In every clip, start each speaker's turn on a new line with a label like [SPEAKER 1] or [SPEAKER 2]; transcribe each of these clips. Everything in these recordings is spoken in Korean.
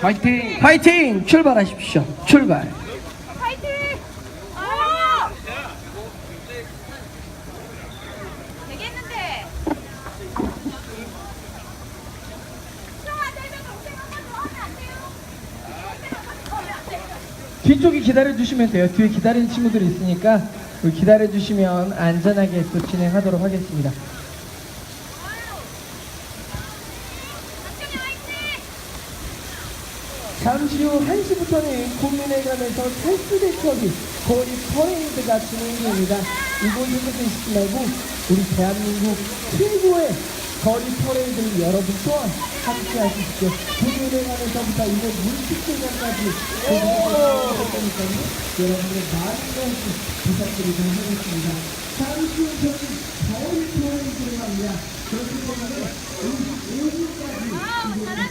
[SPEAKER 1] 파이팅!
[SPEAKER 2] 파이팅! 출발하십시오. 출발.
[SPEAKER 3] 돼요?
[SPEAKER 2] 뒤쪽에 기다려주시면 돼요. 뒤에 기다리는 친구들이 있으니까 기다려주시면 안전하게 또 진행하도록 하겠습니다.
[SPEAKER 3] 박준이 화이팅!
[SPEAKER 2] 잠시 후 1시부터는 국민회 관에서 탈수대척이 거리 퍼레이드가 진행됩니다. 이곳에서 계시지 말고 우리 대한민국 최고의 거리 퍼레이드를 여러분 또한 함께 하십시오. 국민회 관에서부터 이곳 물식공연까지 하니까요. 여러분의 많은 관심 부탁드리도록 하겠습니다. 잠시 후 저는 거리 퍼레이드를 합니다. 그렇기 때문에
[SPEAKER 3] 아우, 잘하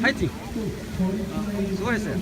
[SPEAKER 1] 파이팅! 수고했어요.